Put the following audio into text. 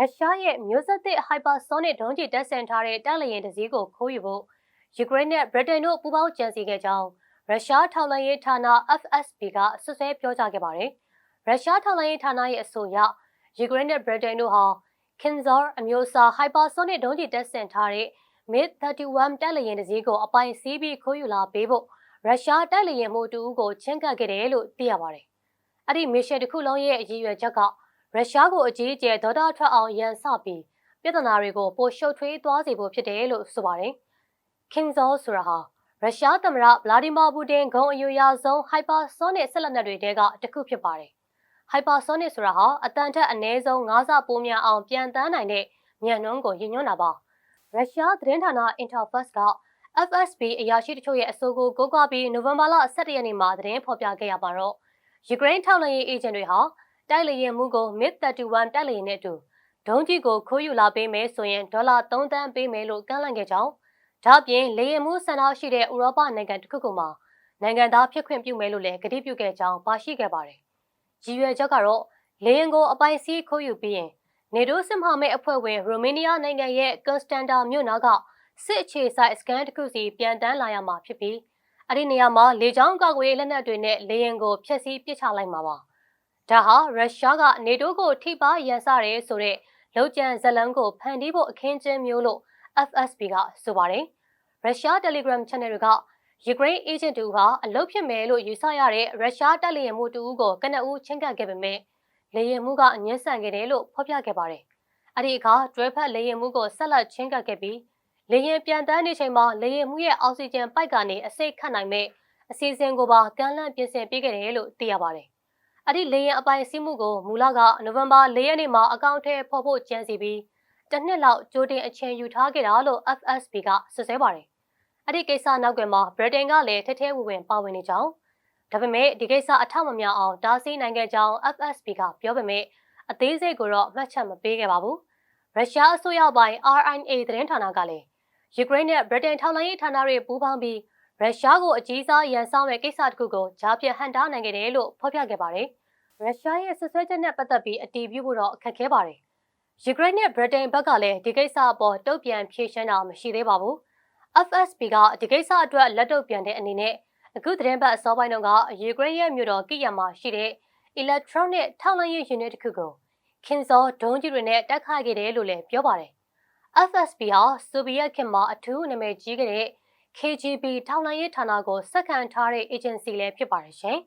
ရုရှားရဲ့မျိုးဆက်သစ် hypersonic ဒုံးကျည်တပ်ဆင်ထားတဲ့တပ်လျင်တစ်စီးကိုခိုးယူဖို့ယူကရိန်းနဲ့ဗြိတိန်တို့ပူးပေါင်းကြံစည်ခဲ့ကြောင်းရုရှားထောက်လှမ်းရေးဌာန FSB ကဆွဆွဲပြောကြားခဲ့ပါတယ်။ရုရှားထောက်လှမ်းရေးဌာနရဲ့အဆိုအရယူကရိန်းနဲ့ဗြိတိန်တို့ဟာ Kinzhal အမျိုးအစား hypersonic ဒုံးကျည်တပ်ဆင်ထားတဲ့ MiG-31 တပ်လျင်တစ်စီးကိုအပိုင်စီးပြီးခိုးယူလာပေးဖို့ရုရှားတပ်လျင်မှုတူဦးကိုချင်းကပ်ခဲ့တယ်လို့သိရပါတယ်။အဲ့ဒီမစ်ရှင်တစ်ခုလုံးရဲ့အရည်ရွယ်ချက်က ရုရှားကိုအကြီးအကျယ်ဒေါသထွက်အောင်ရန်စပြီးပြဿနာတွေကိုပိုရှုပ်ထွေးသွားစေဖို့ဖြစ်တယ်လို့ဆိုပါတယ်။ Kinzhal ဆိုတာဟာရုရှားသမ္မတဗလာဒီမာပူတင်ဂုံအယူရဆုံး hypersonic ဆက်လက်နက်တွေတဲကတစ်ခုဖြစ်ပါတယ်။ hypersonic ဆိုတာဟာအတန်ထက်အနည်းဆုံး9ဆပိုများအောင်ပြန်တန်းနိုင်တဲ့မြန်နှုန်းကိုရည်ညွှန်းတာပါ။ရုရှားသတင်းဌာန Interfax က FSB အရာရှိတချို့ရဲ့အဆိုကိုကိုးကားပြီးနိုဝင်ဘာလ17ရက်နေ့မှာသတင်းဖော်ပြခဲ့ရပါတော့ယူကရိန်းထောက်လှမ်းရေးအေဂျင့်တွေဟာ တိုက်လေယာဉ်မှုကို MiG-31 တိုက်လေယာဉ်နဲ့အတူဒုံးကြီးကိုခိုးယူလာပေးမယ်ဆိုရင်ဒေါ်လာ3သန်းပေးမယ်လို့ကန့်လန့်ခဲ့ကြောင်းဒါ့အပြင်လေယာဉ်မှုဆန္ဒရှိတဲ့ဥရောပနိုင်ငံတစ်ခုခုမှာနိုင်ငံသားဖြစ်ခွင့်ပြုမယ်လို့လည်းကတိပြုခဲ့ကြောင်းပါရှိခဲ့ပါတယ်။ရည်ရွယ်ချက်ကတော့လေယာဉ်ကိုအပိုင်စီးခိုးယူပြီးရင်နေတိုးစစ်မှမဲ့အဖွဲ့ဝင်ရိုမေးနီးယားနိုင်ငံရဲ့ကွန်စတန်တာမြို့နာကစစ်အခြေဆိုင်စကန်တစ်ခုစီပြန်တန်းလာရမှာဖြစ်ပြီးအဲ့ဒီနေရာမှာလေကြောင်းကာကွယ်ရေးလက်နက်တွေနဲ့လေယာဉ်ကိုဖျက်ဆီးပစ်ချလိုက်မှာပါ။ ဒါဟာရုရှားကနေတိုးကိုထိပါရန်စရဲဆိုတဲ့လောက်ကျန်ဇလန်းကိုဖန်တီးဖို့အခင်းကျင်းမျိုးလို့ FSB ကဆိုပါတယ်။ရုရှား Telegram Channel တွေကယူကရိန်း agent တူဟာအလုတ်ဖြစ်မယ်လို့ယူဆရတဲ့ရုရှားတပ်လျင်မှုတူကိုကနအူးချင်းကပ်ခဲ့ပေမဲ့လေရင်မှုကအငင်းဆန်ခဲ့တယ်လို့ဖော်ပြခဲ့ပါတယ်။အဲ့ဒီအခါတွဲဖက်လေရင်မှုကိုဆက်လက်ချင်းကပ်ခဲ့ပြီးလေရင်ပြန်တန်းနေချိန်မှာလေရင်မှုရဲ့အောက်ဆီဂျင်ပိုက်ကနေအစိတ်ခတ်နိုင်မဲ့အစီအစဉ်ကိုပါကမ်းလှမ်းပြင်ဆင်ပေးခဲ့တယ်လို့သိရပါတယ်။ အဲ့ဒီလေရင်အပိုင်စီးမှုကိုမူလကနိုဝင်ဘာ၄ရက်နေ့မှာအကောင့်ထဲဖော်ဖို့ကြံစီပြီးတစ်နှစ်လောက်ကြိုတင်အချိန်ယူထားခဲ့တာလို့ FSB ကဆွဆွဲပါတယ်။အဲ့ဒီကိစ္စနောက်ကွယ်မှာဗြိတိန်ကလည်းထဲထဲဝင်ဝင်ပါဝင်နေကြောင်းဒါပေမဲ့ဒီကိစ္စအထမမြောက်အောင်တားဆီးနိုင်ခဲ့ကြောင်း FSB ကပြောပေမဲ့အသေးစိတ်ကိုတော့မှတ်ချက်မပေးခဲ့ပါဘူး။ရုရှားအစိုးရပိုင်း RNA သတင်းဌာနကလည်းယူကရိန်းနဲ့ဗြိတိန်ထောက်လှမ်းရေးဌာနတွေပူးပေါင်းပြီးရုရှားကိုအကြီးစားရန်ဆောင်တဲ့ကိစ္စတစ်ခုကိုကြားပြဟန်တားနိုင်ခဲ့တယ်လို့ဖော်ပြခဲ့ပါတယ်။ ရုရှားရဲ့ဆွဆွဲချက်နဲ့ပတ်သက်ပြီးအတည်ပြုဖို့တော့အခက်ခဲပါတယ်။ယူကရိန်းနဲ့ဗြိတိန်ဘက်ကလည်းဒီကိစ္စအပေါ်တုံ့ပြန်ဖြေရှင်းတာမရှိသေးပါဘူး။ FSB ကဒီကိစ္စအတွက်လက်တုပ်ပြန်တဲ့အနေနဲ့အခုသတင်းပတ်အစောပိုင်းတုန်းကယူကရိန်းရဲ့မြို့တော်ကိယမှာရှိတဲ့ electronic ထောက်လှမ်းရေး unit တစ်ခုကိုခင်စောဒုံးကြီးတွေနဲ့တိုက်ခိုက်ခဲ့တယ်လို့လည်းပြောပါတယ်။ FSB ဟာဆိုဗီယက်ခေတ်မှာအထူးနာမည်ကြီးခဲ့တဲ့ KGB ထောက်လှမ်းရေးဌာနကိုစက္ကန့်ထားတဲ့ agency လည်းဖြစ်ပါတယ်ရှင်။